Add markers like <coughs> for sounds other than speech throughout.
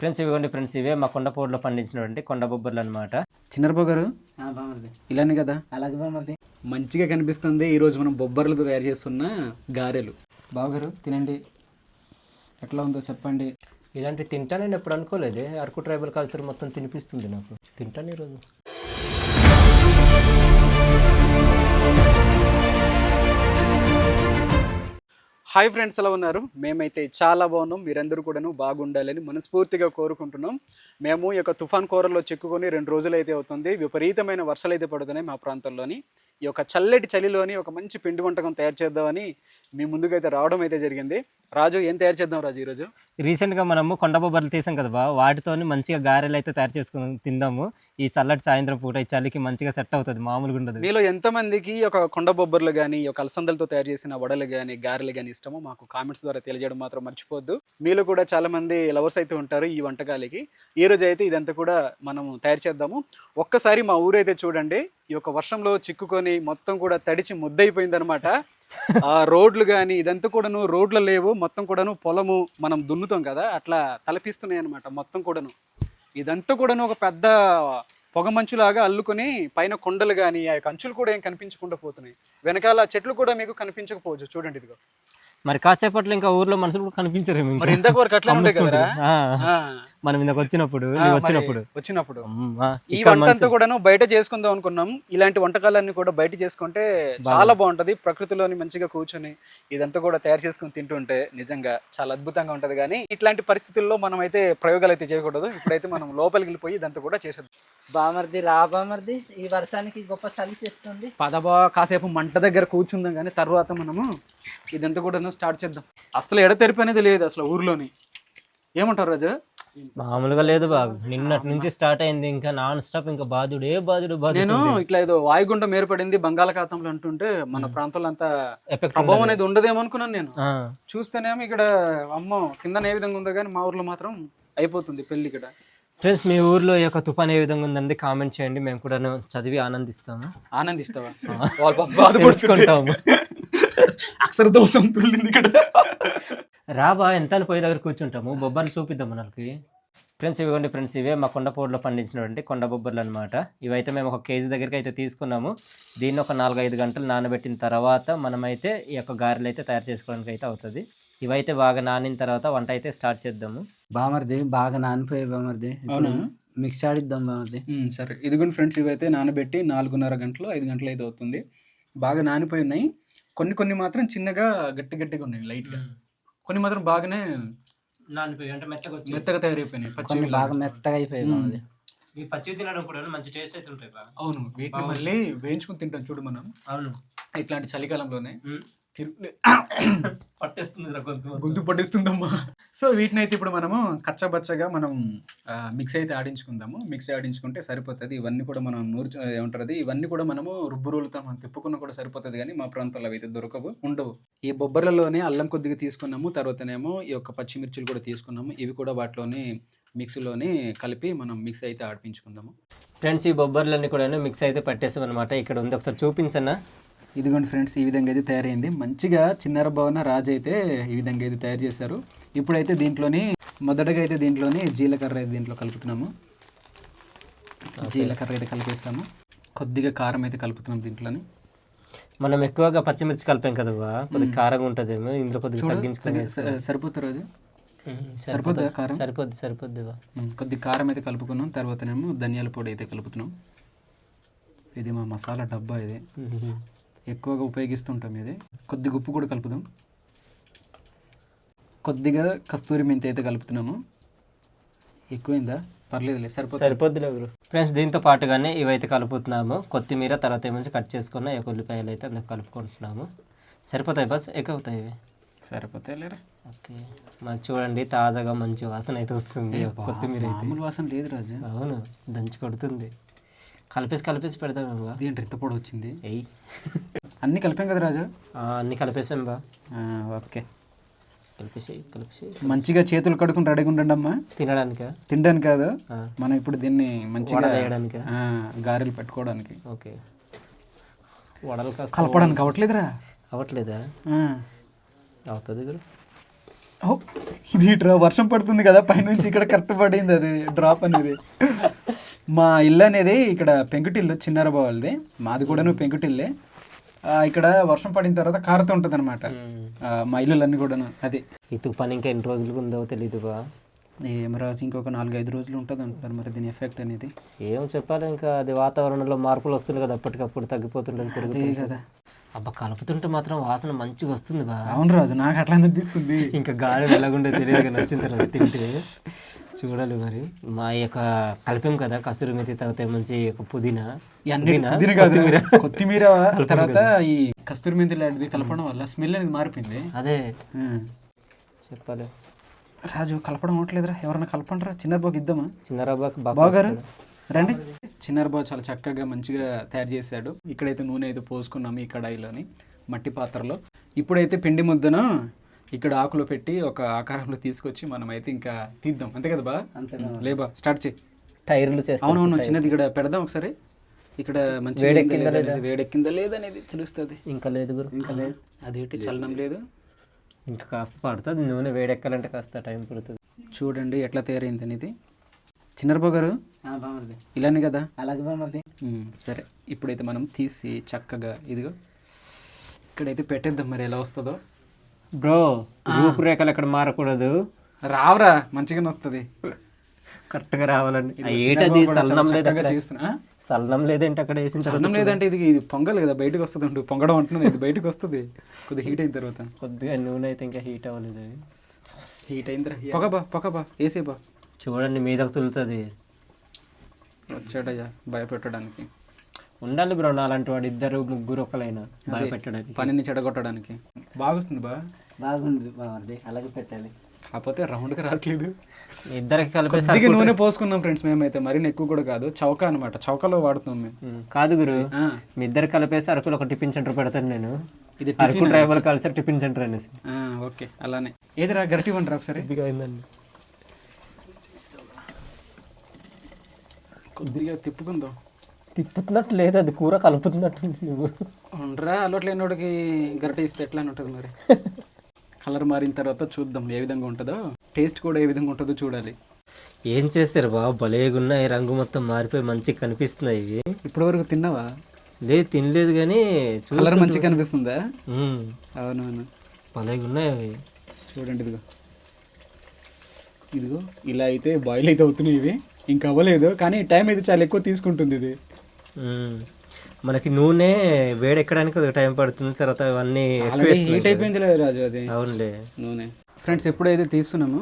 Friends ఇవ్వండి friends ఇవే మా కొండపోడులో పండించినటువంటి కొండ బొబ్బర్లు అనమాట చిన్నరబాబు గారు ఇలానే కదా? అలాగే బామర్ది. మంచిగా కనిపిస్తుంది ఈరోజు మనం బొబ్బర్లతో తయారు చేస్తున్న గారెలు. బావగారు తినండి. ఎట్లా ఉందో చెప్పండి. ఇలాంటి తింటానని ఎప్పుడు అనుకోలేదే. అరకు ట్రైబల్ కల్చర్ మొత్తం తినిపిస్తుంది నాకు. తింటాను ఈరోజు హాయ్ ఫ్రెండ్స్ ఎలా ఉన్నారు? మేమైతే చాలా బాగున్నాం. మీరందరూ కూడాను బాగుండాలని మనస్ఫూర్తిగా కోరుకుంటున్నాం. మేము ఈ యొక్క తుఫాన్ కూరలో చిక్కుకొని రెండు రోజులు అయితే అవుతుంది. విపరీతమైన వర్షాలు అయితే పడుతున్నాయి మా ప్రాంతంలోని. ఈ యొక్క చల్లటి చలిలోని ఒక మంచి పిండి వంటకం తయారు చేద్దామని మీ ముందుకైతే రావడం అయితే జరిగింది. రాజు ఏం తయారు చేద్దాం రాజు ఈరోజు? రీసెంట్గా మనము కొండ బొబ్బర్లు తీసాం కదా బా. వాటితోని మంచిగా గారెలు అయితే తయారు చేసుకుని తిందాము. ఈ చల్లటి సాయంత్రం పూట ఈ చలికి మంచిగా సెట్ అవుతుంది మామూలుగా ఉండదు. మీలో ఎంతమందికి ఒక కొండ బొబ్బర్లు కానీ ఒక అలసందలతో తయారు చేసిన వడలు కానీ గారెలు కానీ ఇష్టమో. మాకు కామెంట్స్ ద్వారా తెలియజేయడం మాత్రం మర్చిపోద్దు మీలో కూడా చాలామంది లవర్స్ అయితే ఉంటారు ఈ వంటకాలకి. ఈ రోజు అయితే ఇదంతా కూడా మనం తయారు చేద్దాము. ఒక్కసారి మా ఊరైతే చూడండి. ఈ యొక్క వర్షంలో చిక్కుకొని మొత్తం కూడా తడిచి ముద్దయిపోయిందనమాట ఆ రోడ్లు కానీ ఇదంతా కూడాను రోడ్లు లేవు. మొత్తం కూడాను పొలము మనం దున్నుతాం కదా అట్లా తలపిస్తున్నాయి అనమాట మొత్తం కూడాను. ఇదంతా కూడాను ఒక పెద్ద పొగ మంచులాగా అల్లుకొని పైన కొండలు కానీ ఆ యొక్క అంచులు కూడా ఏం కనిపించకుండా పోతున్నాయి. వెనకాల చెట్లు కూడా మీకు కనిపించకపోవచ్చు. చూడండి ఇదిగో. మరి కాసేపట్లో ఇంకా ఊర్లో మనుషులు కూడా కనిపించరు మరి ఇంతకు వరకు అట్లా <laughs> ఉండే కదరా? ఆ, మనం ఇందాక వచ్చినప్పుడు వచ్చినప్పుడు. వచ్చినప్పుడు. అమ్మా, ఈ వంట అంతా కూడాను బయట చేసుకుందాం అనుకున్నాం. ఇలాంటి వంటకాలన్నీ కూడా బయట చేసుకుంటే చాలా బాగుంటది. ప్రకృతిలోని మంచిగా కూర్చొని ఇదంతా కూడా తయారు చేసుకుని తింటుంటే నిజంగా చాలా అద్భుతంగా ఉంటది. కానీ ఇట్లాంటి పరిస్థితుల్లో మనం అయితే ప్రయోగాలు అయితే చేయకూడదు. ఇప్పుడైతే మనం లోపలికి వెళ్ళిపోయి ఇదంతా కూడా చేసేద్దాం. బామర్ది రా బామర్ది. ఈ వర్షానికి గొప్ప చలి చేస్తుంది. పదబా కాసేపు మంట దగ్గర కూర్చుందాం కానీ తర్వాత మనము ఇదంతా కూడా స్టార్ట్ చేద్దాం. అసలు ఎడతెరిపి అనేది లేదు అసలు ఊర్లోని. ఏమంటారు రాజు? మామూలుగా లేదు బాబు. నిన్నటి నుంచి స్టార్ట్ అయింది. ఇంకా నాన్ స్టాప్ ఇంకా బాధుడే బాధుడు బాధుడు నేను ఇట్లా ఏదో వాయుగుండం ఏర్పడింది బంగాళాఖాతంలో అంటుంటే మన ప్రాంతంలో అంతా ఎఫెక్ట్ ప్రభావం అనేది ఉండదేమో అనుకున్నాను నేను. చూస్తేనేమో ఇక్కడ అమ్మో కింద ఏ విధంగా ఉందో కానీ మా ఊర్లో మాత్రం అయిపోతుంది పెళ్ళి ఇక్కడ. ఫ్రెండ్స్ మీ ఊర్లో ఈ యొక్క తుఫాన్ ఏ విధంగా ఉందండి? కామెంట్ చేయండి. మేము కూడా చదివి ఆనందిస్తాము. ఆనందిస్తావా? తెలుసుకుంటాము. అక్షర దోషం తుల్లింది ఇక్కడ. రాబా ఎంత అని పోయి దగ్గర కూర్చుంటాము. బొబ్బర్లు చూపిద్దాం మనకి. ఫ్రెండ్స్ ఇవ్వండి ఫ్రెండ్స్ ఇవే మా కొండపోడులో పండించినటువంటి కొండ బొబ్బర్లు అనమాట ఇవైతే మేము ఒక కేజీ దగ్గరికి అయితే తీసుకున్నాము. దీన్ని ఒక నాలుగైదు గంటలు నానబెట్టిన తర్వాత మనమైతే ఈ యొక్క గారెలు అయితే తయారు చేసుకోవడానికి అయితే అవుతుంది. ఇవైతే బాగా నానిన తర్వాత వంట అయితే స్టార్ట్ చేద్దాము. బామర్ది బాగా నానిపోయాయి బామర్ది. అవునా? మిక్స్ ఆడిద్దాం బామర్ది. సరే. ఇదిగోండి ఫ్రెండ్స్ ఇవైతే నానబెట్టి నాలుగున్నర గంటలు ఐదు గంటలు అయితే అవుతుంది. బాగా నానిపోయి ఉన్నాయి. కొన్ని కొన్ని మాత్రం చిన్నగా గట్టి గట్టిగా ఉన్నాయి లైట్గా కొన్ని మాత్రం బాగానే నానిపోయి అంటే మెత్తగా మెత్తగా తయారైపోయినాయి కొన్ని పచ్చి బాగా మెత్తగా అయిపోయాయి ఈ పచ్చి తినడం కూడా మంచి టేస్ట్ అయితే ఉంటాయి బాగా అవును వీటిని మళ్ళీ వేయించుకుని తింటాం చూడు మనం. అవును. ఇట్లాంటి చలికాలంలోనే <coughs> పట్టేస్తుంది గొంతు పట్టిస్తుందమ్మా. సో వీటిని అయితే ఇప్పుడు మనము కచ్చబచ్చగా మనం మిక్స్ అయితే ఆడించుకుందాము. మిక్స్ ఆడించుకుంటే సరిపోతుంది. ఇవన్నీ కూడా మనం నూరు ఏమంటారు ఇవన్నీ కూడా మనము రుబ్బు రోలుతో మనం తిప్పుకున్న కూడా సరిపోతుంది కానీ మా ప్రాంతాల్లో అయితే దొరకవు. ఉండవు. ఈ బొబ్బర్లలోనే అల్లం కొద్దిగా తీసుకున్నాము. తర్వాతనేమో ఈ యొక్క పచ్చిమిర్చిలు కూడా తీసుకున్నాము. ఇవి కూడా వాటిలోని మిక్సీలోని కలిపి మనం మిక్స్ అయితే ఆడిపించుకుందాము ఫ్రెండ్స్ ఈ బొబ్బర్లన్నీ కూడా మిక్స్ అయితే పట్టేసాం అనమాట ఇక్కడ ఉంది. ఒకసారి చూపించన్నా ఇదిగోండి ఫ్రెండ్స్ ఈ విధంగా అయితే తయారైంది. మంచిగా చిన్నర భవన రాజు అయితే ఈ విధంగా అయితే తయారు చేశారు. ఇప్పుడైతే దీంట్లోని మొదటగా అయితే దీంట్లోని జీలకర్ర అయితే దీంట్లో కలుపుతున్నాము. జీలకర్ర అయితే కలిపేస్తాము కొద్దిగా కారం అయితే కలుపుతున్నాం దీంట్లోని. మనం ఎక్కువగా పచ్చిమిర్చి కలిపాం కదా కొద్దిగా కారంగా ఉంటుందేమో ఇందులో కొద్దిగా తగ్గించుకొని సరి- సరిపోతుంది రాజు? సరిపోద్దా? కారం? సరిపోద్ది సరిపోద్ది కొద్ది కారం అయితే కలుపుకున్నాం. తర్వాతనేమో ధనియాల పొడి అయితే కలుపుతున్నాం. ఇది మా మసాలా డబ్బా ఇది. ఎక్కువగా ఉపయోగిస్తుంటాం ఇది. కొద్దిగా ఉప్పు కూడా కలుపుదాం. కొద్దిగా కస్తూరి మెంతి అయితే కలుపుతున్నాము. ఎక్కువైందా? పర్లేదులే సరిపోతుంది. సరిపోద్దిలే గురు ఫ్రెండ్స్ దీంతో పాటుగానే ఇవైతే కలుపుతున్నాము. కొత్తిమీర తర్వాత ఏమో కట్ చేసుకున్న యొక్క ఉల్లిపాయలు అయితే అందుకు కలుపుకుంటున్నాము. సరిపోతాయి బస్? ఎక్కువ అవుతాయి ఇవి? సరిపోతాయి లేరా ఓకే. మరి చూడండి తాజాగా మంచి వాసన అయితే వస్తుంది. కొత్తిమీర అయితే. వాసన లేదు రాజు. అవును దంచి కొడుతుంది. కలిపేసి కలిపేసి పెడతామేం బా అదేంటి ఇంత పొడి వచ్చింది. ఎయ్ అన్నీ కలిపాం కదా రాజు? అన్నీ కలిపేసాం బా. ఓకే. కలిపేసి కలిపేసి. మంచిగా చేతులు కడుకుని రెడీగా ఉండండి అమ్మా తినడానికా? తినడానికి కాదు. మనం ఇప్పుడు దీన్ని మంచిగా వడలేయడానికా ఆ, గారెలు పెట్టుకోవడానికి. ఓకే. వడలు కాస్త కలపడానికి అవ్వట్లేదురా అవ్వట్లేదా అవుతుంది ఇది వర్షం పడుతుంది కదా పైనుంచి ఇక్కడ కరెక్ట్ పడింది అది డ్రాప్ అనేది. మా ఇల్లు అనేది ఇక్కడ పెంకుటిల్లు చిన్నారబా వాళ్ళది మాది కూడాను పెంకుటిల్లే. ఆ, ఇక్కడ వర్షం పడిన తర్వాత కారుతూ ఉంటుంది అనమాట మా ఇల్లులన్నీ కూడాను అది. ఈ తుఫాన్ ఇంకా ఎన్ని రోజులకు ఉందో తెలీదు బా. ఏమరాజు ఇంకొక నాలుగైదు రోజులు ఉంటుంది అంటున్నారు మరి దీని ఎఫెక్ట్ అనేది. ఏం చెప్పాలి ఇంకా అది వాతావరణంలో మార్పులు వస్తున్నాయి కదా అప్పటికప్పుడు తగ్గిపోతుంటుంది కదా. అబ్బా కలుపుతుంటే మాత్రం వాసన మంచిగా వస్తుంది బా. అవును రాజు నాకు అట్లా అనిపిస్తుంది. ఇంకా గాలి వెళ్ళకుండా తెలియదు కానీ వచ్చిన తర్వాత తింటే చూడాలి మరి. మా యొక్క కలిపాం కదా కసూరి మెతి తర్వాత మంచి పుదీనా. కాదు కొత్తిమీర. తర్వాత ఈ కస్తూరి మెంతి లాంటిది కలపడం వల్ల స్మెల్ అనేది మారిపోయింది. అదే. చెప్పాలి. రాజు కలపడం అవట్లేదురా ఎవరన్నా కలపండిరా. చిన్నబాబుకి ఇద్దామా? చిన్నారాబాకి బాగా బాగారు రండి. చిన్నారబాబు చాలా చక్కగా మంచిగా తయారు చేశాడు. ఇక్కడైతే నూనె అయితే పోసుకున్నాము ఈ కడాయిలోని మట్టి పాత్రలో. ఇప్పుడైతే పిండి ముద్దను ఇక్కడ ఆకులో పెట్టి ఒక ఆకారంలో తీసుకొచ్చి మనం అయితే ఇంకా తీద్దాం. అంతే కదా బా? లేబా స్టార్ట్ చేయి. టైర్లు చేస్తాం. అవునవును చిన్నది ఇక్కడ పెడదాం ఒకసారి. ఇక్కడ మంచి వేడెక్కిందా లేదనేది. తెలుస్తుంది. ఇంకా లేదు గురు. ఇంకా లేదు. అదేంటి చలనం లేదు. ఇంకా కాస్త పడుతుంది. నూనె వేడెక్కాలంటే కాస్త టైం పడుతుంది. చూడండి ఎట్లా తయారైంది అనేది చిన్నరబాబు గారు ఇలానే కదా? అలాగే బామర్ది ఉమ్, సరే. ఇప్పుడైతే మనం తీసి చక్కగా ఇదిగో ఇక్కడైతే పెట్టేద్దాం మరి ఎలా వస్తుందో. బ్రో రూపురేఖలు ఎక్కడ మారకూడదు? రావురా మంచిగానే వస్తుంది కరెక్ట్గా రావాలండి ఏటది? సల్లం చేస్తున్నా. సల్లం లేదంటే అక్కడ వేసిన తర్వాత అన్నం లేదంటే ఇది ఇది పొంగల్ కదా బయటకు వస్తుంది ఉండు పొంగడం అంటున్నది ఇది బయటకు వస్తుంది. కొద్దిగా హీట్ అయిన తర్వాత. కొద్దిగా నూనె అయితే ఇంకా హీట్ అవ్వలేదు. హీట్ అయిందిరా. పొగబా పొగబా వేసేబా చూడండి మీదకు తులుతుంది. వచ్చాడయ్యా భయపెట్టడానికి. ఉండాలి బ్రో నాలాంటి వాడు ఇద్దరు ముగ్గురు ఒకలైనా భయపెట్టడానికి. పనిని చెడగొట్టడానికి. బాగుస్తుంది బా? బాగుంది బామర్ది అలాగే పెట్టాలి. కాకపోతే రౌండ్గా రావట్లేదు ఇద్దరికి కలిపేసి కొద్దిగా నూనె పోసుకున్నాం ఫ్రెండ్స్ మేమైతే మరీ ఎక్కువ కూడా కాదు చౌక అనమాట చౌకలో వాడుతున్నాం మేము. కాదు గురు ఆ, మీ ఇద్దరు కలిపేసి అరకులో ఒక టిఫిన్ సెంటర్ పెడతాను నేను. ఇది అరకు ట్రైబల్ కలిసి టిఫిన్ సెంటర్ అనేసి. ఆ, ఓకే అలానే. ఏదిరా గరిటి ఇవ్వండి ఒకసారి? కొద్దిగా అయిందండి. కొద్దిగా తిప్పుకుందాం. తిప్పుతున్నట్టు లేదు అది కూర కలుపుతున్నట్టు నువ్వు ఉండరా అలవాటు లేనివాడికి గరిట ఇస్తే ఎట్లా అని ఉంటుంది మరి? <laughs> కలర్ మారిన తర్వాత చూద్దాం ఏ విధంగా ఉంటుందో. టేస్ట్ కూడా ఏ విధంగా ఉంటుందో చూడాలి. ఏం చేస్తారు బా భలేగున్నాయి రంగు మొత్తం మారిపోయి మంచిగా కనిపిస్తున్నాయి ఇవి. ఇప్పటి వరకు తిన్నావా? లేదు తినలేదు కానీ చూ కలర్ మంచిగా కనిపిస్తుందా? ఉమ్, అవునవును. భలేగున్నాయి అవి. చూడండి ఇదిగో. ఇదిగో ఇలా అయితే బాయిల్ అయితే అవుతున్నాయి ఇవి. ఇంకా అవ్వలేదు కానీ టైం అయితే చాలా ఎక్కువ తీసుకుంటుంది ఇది. మనకి నూనె వేడెక్కడానికి ఒక టైం పడుతుంది తర్వాత అవన్నీ హీట్ అయిపోయింది లేదు రాజు అది. అవునులే. నూనె. ఫ్రెండ్స్ ఎప్పుడైతే తీస్తున్నామో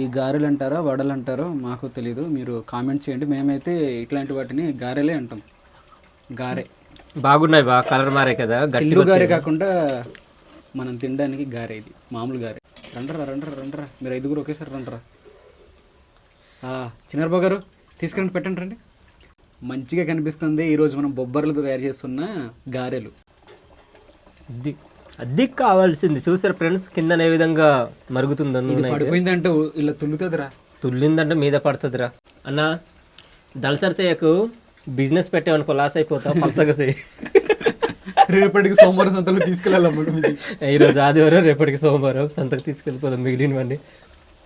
ఈ గారెలు అంటారో వడలు అంటారో మాకు తెలియదు మీరు కామెంట్ చేయండి. మేమైతే ఇట్లాంటి వాటిని గారెలే అంటాం. గారె. బాగున్నాయి బా కలర్ మారే కదా చిల్లు గారె కాకుండా మనం తినడానికి గారె ఇది మామూలు గారె. రండరా రండరా రండరా. మీరు ఐదుగురు ఒకేసారి రండరా. చిన్నారబాబు గారు తీసుకురండి పెట్టండి రండి. మంచిగా కనిపిస్తుంది. ఈరోజు మనం బొబ్బర్లతో తయారు చేస్తున్న గారెలు. అది అది కావాల్సింది. చూసారు ఫ్రెండ్స్ కింద ఏ విధంగా మరుగుతుందో ఇది. పడిపోయిందంటే ఇలా తుల్లుతుందిరా. తుల్లిందంటే మీద పడుతుందిరా. అన్న దళసరి చేయకు బిజినెస్ పెట్టామనుకో లాస్ అయిపోతావు <laughs> పలసగా చేయి రేపటికి సోమవారం సంతలో తీసుకెళ్ళాలమ్మా ఇది. ఈరోజు ఆదివారం రేపటికి సోమవారం సంతకు తీసుకెళ్ళిపోదాం మిగిలినవండి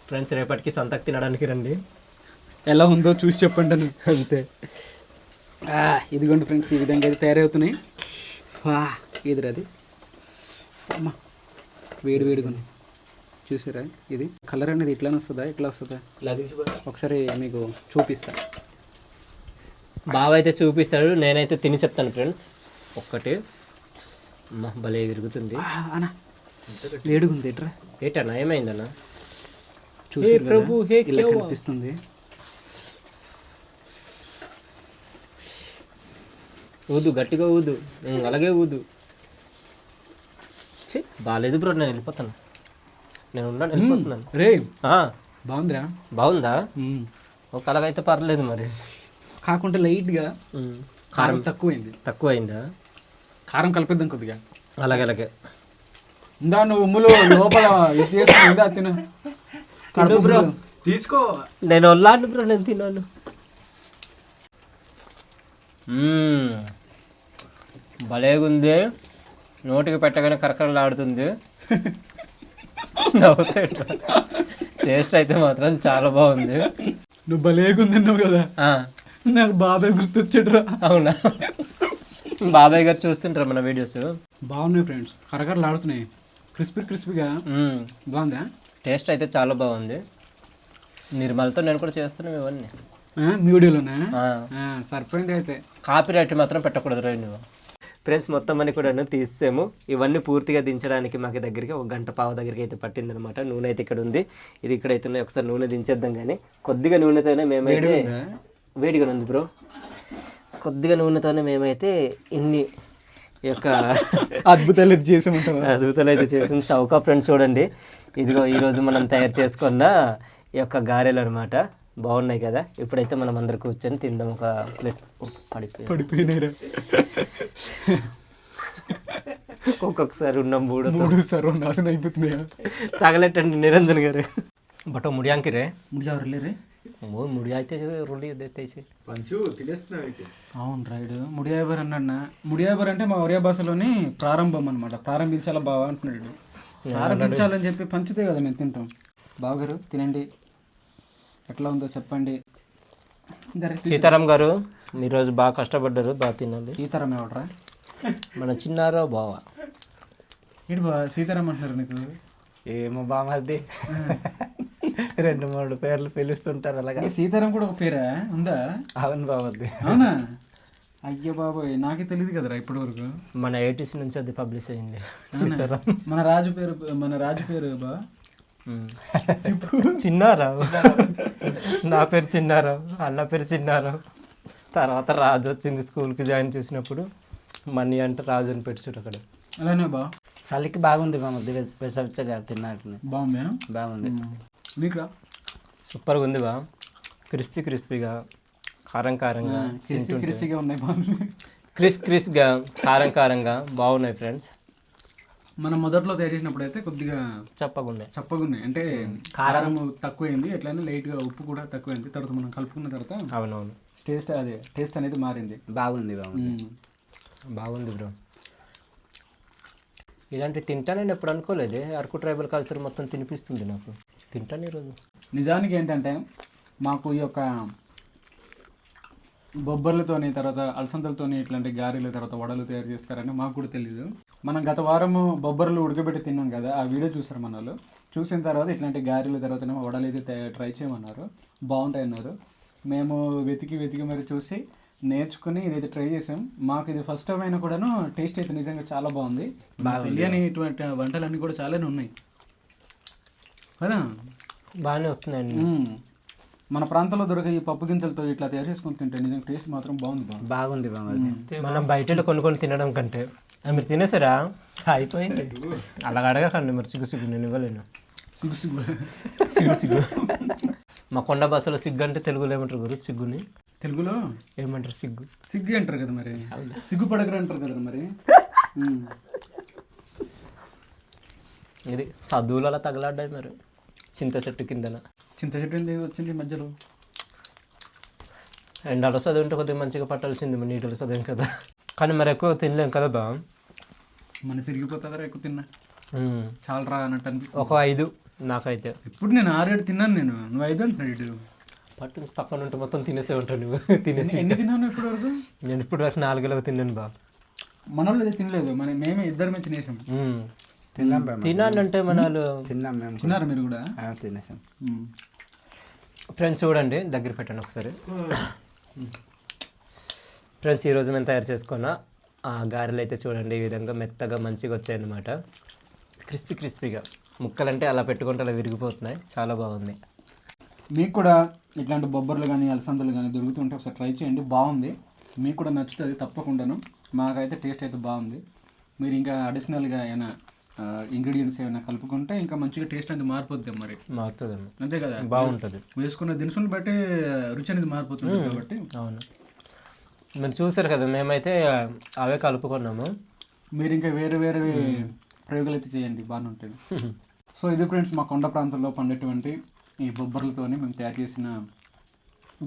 ఫ్రెండ్స్ రేపటికి సంతకు తినడానికి రండి. ఎలా ఉందో చూసి చెప్పండి అని అంతే. ఆ, ఇదిగోండి ఫ్రెండ్స్ ఈ విధంగా అయితే తయారవుతున్నాయి. వా ఇది అది. అమ్మా వేడి వేడిగా ఉంది. చూసారా ఇది? కలర్ అనేది ఇట్లానే వస్తుందా? ఇట్లా వస్తుందా? ఒకసారి మీకు చూపిస్తా. బావ అయితే చూపిస్తాడు నేనైతే తిని చెప్తాను ఫ్రెండ్స్. ఒక్కటి. అమ్మ, భలే విరుగుతుంది ఆ, అన్న వేడిగా ఉంది ఇట్రా ఏంటన్నా ఏమైందన్నా చూసి ఇలా? కనిపిస్తుంది. ఊదు గట్టిగా ఊదు. అలాగే ఊదు. బాగాలేదు బ్రో నేను వెళ్ళిపోతాను. నేను ఉన్నాను వెళ్ళిపోతున్నాను. రే ఆ, బాగుందిరా. బాగుందా. ఒక అలాగైతే పర్లేదు మరి. కాకుంటే లైట్గా కారం తక్కువైంది. తక్కువ అయిందా కారం కలిపిద్దాం కొద్దిగా. అలాగే అలాగే. ఇందా నువ్వు ఉమ్ములు లోపల ఇది ఇందా తిను. బ్రో. తీసుకో. నేను వల్లాను బ్రో నేను తిన్నాను. భలేగుంది. నోటికి పెట్టగానే కరకరలాడుతుంది. నవ్వుతాడు టేస్ట్ అయితే మాత్రం చాలా బాగుంది. నువ్వు భలేగుందన్నావు కదా. ఆ, నాకు బాబాయ్ గుర్తొచ్చాడురా. అవునా? బాబాయ్ గారు చూస్తుంటారు మన వీడియోస్. బాగున్నాయి ఫ్రెండ్స్. కరకరలు ఆడుతున్నాయి క్రిస్పీ క్రిస్పీగా. బాగుందా? టేస్ట్ అయితే చాలా బాగుంది. నిర్మల్తో నేను కూడా చేస్తున్నాం ఇవన్నీ. మీ వీడియోలోనా? సరిపోయింది అయితే. కాపీ రైట్ మాత్రం పెట్టకూడదు రా నువ్వు. ఫ్రెండ్స్ మొత్తం అన్ని కూడా తీసాము ఇవన్నీ పూర్తిగా దించడానికి మాకు దగ్గరికి ఒక గంట పావు దగ్గరికి అయితే పట్టిందనమాట నూనె అయితే ఇక్కడ ఉంది. ఇది ఇక్కడైతే ఉన్నాయి. ఒకసారి నూనె దించేద్దాం కానీ కొద్దిగా నూనెతోనే మేమైతే వేడిగా ఉంది? బ్రో. కొద్దిగా నూనెతోనే మేమైతే ఇన్ని ఈ యొక్క <laughs> అద్భుతాలు అయితే చేసామంటావా అద్భుతాలు అయితే చేసింది చౌకా ఫ్రెండ్స్ చూడండి. ఇదిగో ఈరోజు మనం తయారు చేసుకున్న ఈ యొక్క గారెలు అనమాట బాగున్నాయి కదా. ఇప్పుడైతే మనం అందరు కూర్చొని తిందాం. ఒక ప్లేస్ పడిపోయి పడిపోయినాయిరా <laughs> ఒక్కొక్కసారి ఉన్న మూడు మూడు సర్వనాశనం అయిపోతున్నాయా? తగలెట్టండి నిరంజన్ గారు. బట్ ముడియాంకిరే ముడిజావు వెళ్ళేరే ఓ ముడి అయితే రుడి తెచ్చి. అవును రైడ్. ముడియాబర్ అన్నాడు ముడియాబర్ అంటే మా ఒరియా భాషలోని ప్రారంభం అనమాట ప్రారంభించాలా బావా అంటున్నాడు. ప్రారంభించాలని చెప్పి పంచితే కదా మేము తింటాం. బావగారు తినండి. ఎట్లా ఉందో చెప్పండి. డైరెక్ట్ సీతారాం గారు ఈరోజు బాగా కష్టపడ్డారు బాగా తినాలి సీతారాం ఎవడరా? మన చిన్నారో బావ. ఏంటి బా సీతారాం అంటున్నారు నీకు? ఏమో బామది రెండు మూడు పేర్లు పిలుస్తుంటారు అలాగా. సీతారాం కూడా ఒక పేరా? ఉందా? అవును బామది అవునా? అయ్యో బాబోయ్ నాకే తెలియదు కదరా ఇప్పటి వరకు మన ఎయిటీస్ నుంచి అది పబ్లిష్ అయింది. సీతారాం. మన రాజు పేరు మన రాజు పేరు బా చిన్నారావు. నా పేరు చిన్నారావు అన్న పేరు చిన్నారావు. తర్వాత రాజు వచ్చింది స్కూల్కి జాయిన్ చేసినప్పుడు. మనీ అంటే రాజు అని పెట్టాడు అక్కడ. అలానే బా. చలికి బాగుంది మామ పెసరిగా తిన్నట్టు బాగుందా? బాగుంది. నీకా సూపర్గా ఉంది బా. క్రిస్పీ క్రిస్పీగా కారం కారంగా క్రిస్పీ క్రిస్పీగా ఉన్నాయి బాగుంది క్రిస్ క్రిస్గా కారం కారంగా బాగున్నాయి ఫ్రెండ్స్. మనం మొదట్లో తయారు చేసినప్పుడు అయితే కొద్దిగా చెప్పకుండా ఉన్నాయి అంటే కారం. తక్కువైంది ఎట్లయినా లైట్గా ఉప్పు కూడా తక్కువైంది. తర్వాత మనం కలుపుకున్న తర్వాత అవునవును. టేస్ట్ అదే టేస్ట్ అనేది మారింది. బాగుంది బాగుంది. బాగుంది బ్రో. ఇలాంటి తింటానని ఎప్పుడు అనుకోలేదే. అరకు ట్రైబల్ కల్చర్ మొత్తం తినిపిస్తుంది నాకు. తింటాను ఈరోజు. నిజానికి ఏంటంటే మాకు ఈ యొక్క బొబ్బర్లతోని తర్వాత అలసందలతోని ఇట్లాంటి గారెలు తర్వాత వడలు తయారు చేస్తారని మాకు కూడా తెలియదు మనం గత వారము బొబ్బర్లు ఉడకబెట్టి తిన్నాం కదా ఆ వీడియో చూసారు మన చూసిన తర్వాత ఇట్లాంటి గారెలు తర్వాత వడలు అయితే ట్రై చేయమన్నారు. బాగుంటాయి అన్నారు మేము వెతికి వెతికి మరి చూసి నేర్చుకుని ఇదైతే ట్రై చేసాం. మాకు ఇది ఫస్ట్ టైం అయినా కూడాను టేస్ట్ అయితే నిజంగా చాలా బాగుంది. మాకు తెలియని ఇటువంటి వంటలన్నీ కూడా చాలానే ఉన్నాయి. కదా? బాగానే వస్తున్నాయండి. మ్మ్. మన ప్రాంతంలో దొరికే ఈ పప్పు గింజలతో ఇట్లా తయారు చేసుకొని తింటే నిజంగా టేస్ట్ మాత్రం బాగుంది బాగుంది బాగుంది మనం బయట కొనుక్కొని తినడం కంటే. మీరు తినేసారా? అయిపోయింది. అలాగ అడగకండి మరి సిగ్గు సిగ్గు నేను ఇవ్వలేను. సిగ్గు సిగ్గు. సిగ్గు సిగ్గు. <laughs> మా కొండ భాషలో సిగ్గు అంటే తెలుగులో ఏమంటారు గురు? సిగ్గుని? తెలుగులో? ఏమంటారు సిగ్గు? సిగ్గు అంటారు కదా మరి. సిగ్గు పడగరు అంటారు కదా మరి. <laughs> ఇది చదువులు అలా తగలాడ్డాయి మరి. చింత చెట్టు కిందన. చింత చెట్టు వచ్చింది మధ్యలో. ఎండలో చదువుంటే కొద్దిగా మంచిగా పట్టాల్సింది మరి నీటిలో చదివాం కదా. కానీ మరి ఎక్కువ తినలేం కదా బా? మన సిరిగిపోతుందా ఎక్కువ తిన్నా. చాలా రా అన్నట్టు అనిపిస్తుంది. ఒక ఐదు. నాకైతే. ఇప్పుడు నేను ఆరేడు తిన్నాను నేను. నువ్వు ఐదు అంటున్నాడు ఇటు. పట్టు పక్కన ఉంటే మొత్తం తినేసే ఉంటాను నువ్వు. తినేసి. ఎన్ని తిన్నాను ఇప్పటి వరకు నేను ఇప్పుడు వరకు నాలుగేళ్ళకి తిన్నాను బా మన వాళ్ళు అయితే తినలేదు. మన మేమే ఇద్దరమే తినేసాం. తిన్నాం. తినాలంటే మన వాళ్ళు తిన్నాం మేము కూడా. తిన్నారా మీరు కూడా? ఆ, తినేసాం. ఫ్రెండ్స్ చూడండి దగ్గర పెట్టండి ఒకసారి. ఫ్రెండ్స్ ఈరోజు మేము తయారు చేసుకున్న ఆ గారెలు అయితే చూడండి ఈ విధంగా మెత్తగా మంచిగా వచ్చాయన్నమాట. క్రిస్పీ క్రిస్పీగా. ముక్కలంటే అలా పెట్టుకుంటే అలా విరిగిపోతున్నాయి. చాలా బాగుంది. మీకు కూడా ఇట్లాంటి బొబ్బర్లు కానీ అలసందలు కానీ దొరుకుతుంటే ఒకసారి ట్రై చేయండి. బాగుంది. మీకు కూడా నచ్చుతుంది తప్పకుండాను. మాకైతే టేస్ట్ అయితే బాగుంది. మీరు ఇంకా అడిషనల్గా ఏమైనా ఇంగ్రీడియంట్స్ ఏమైనా కలుపుకుంటే ఇంకా మంచిగా టేస్ట్ అనేది మారిపోద్ది మరి. మారుతుందమ్మా అంతే కదా? బాగుంటుంది. వేసుకున్న దినుసులు బట్టి రుచి అనేది మారిపోతుంది కాబట్టి. అవును. మీరు చూసారు కదా మేమైతే అవే కలుపుకున్నాము. మీరు ఇంకా వేరే వేరే ప్రయోగాలు అయితే చేయండి. బాగానే ఉంటుంది. సో ఇది ఫ్రెండ్స్ మా కొండ ప్రాంతంలో పండేటువంటి ఈ బొబ్బర్లతోనే మేము తయారు చేసిన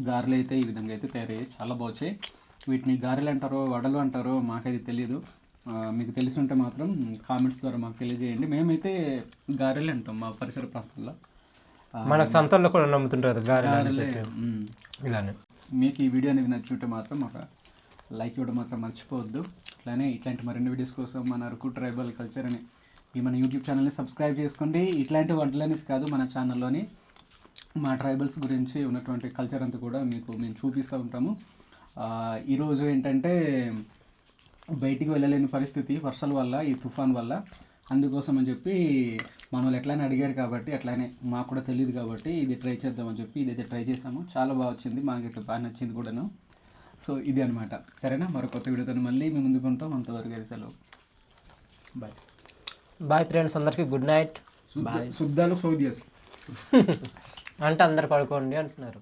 గారెలు అయితే ఈ విధంగా అయితే తయారయ్యాయి. చాలా బాగున్నాయి వీటిని గారెలు అంటారో వడలు అంటారో మాకైతే తెలియదు మీకు తెలిసి ఉంటే మాత్రం కామెంట్స్ ద్వారా మాకు తెలియజేయండి. మేమైతే గారెలు అంటాం మా పరిసర ప్రాంతాల్లో ఆ, మనకు సంతల్లో కూడా నమ్ముతుంటారు గారెలు. ఇలానే. మీకు ఈ వీడియో అనేది నచ్చుంటే మాత్రం ఒక లైక్ ఇవ్వడం మాత్రం మర్చిపోవద్దు. అట్లానే ఇట్లాంటి మరిన్ని వీడియోస్ కోసం మన అరకు ట్రైబల్ కల్చర్ అని ఈ మన యూట్యూబ్ ఛానల్ని సబ్స్క్రైబ్ చేసుకోండి. ఇట్లాంటి వంటలనేసి కాదు మన ఛానల్లోని మా ట్రైబల్స్ గురించి ఉన్నటువంటి కల్చర్ అంతా కూడా మీకు మేము చూపిస్తూ ఉంటాము. ఈరోజు ఏంటంటే బయటికి వెళ్ళలేని పరిస్థితి వర్షాల వల్ల ఈ తుఫాన్ వల్ల. అందుకోసం అని చెప్పి మన వాళ్ళు ఎట్లానే అడిగారు కాబట్టి అట్లానే మాకు కూడా తెలియదు కాబట్టి ఇది ట్రై చేద్దామని చెప్పి ఇదైతే ట్రై చేసాము చాలా బాగా వచ్చింది మాకైతే బాగా నచ్చింది కూడాను. సో ఇది అనమాట సరేనా? మరో కొత్త వీడియోతో మళ్ళీ మేము ముందుకుంటాం అంతవరకు అయితే సెలవు. బాయ్ బాయ్ ఫ్రెండ్స్ అందరికీ గుడ్ నైట్. శుద్ధాలు సౌదియాస్ <laughs> అంటే అందరు పడుకోండి అంటున్నారు.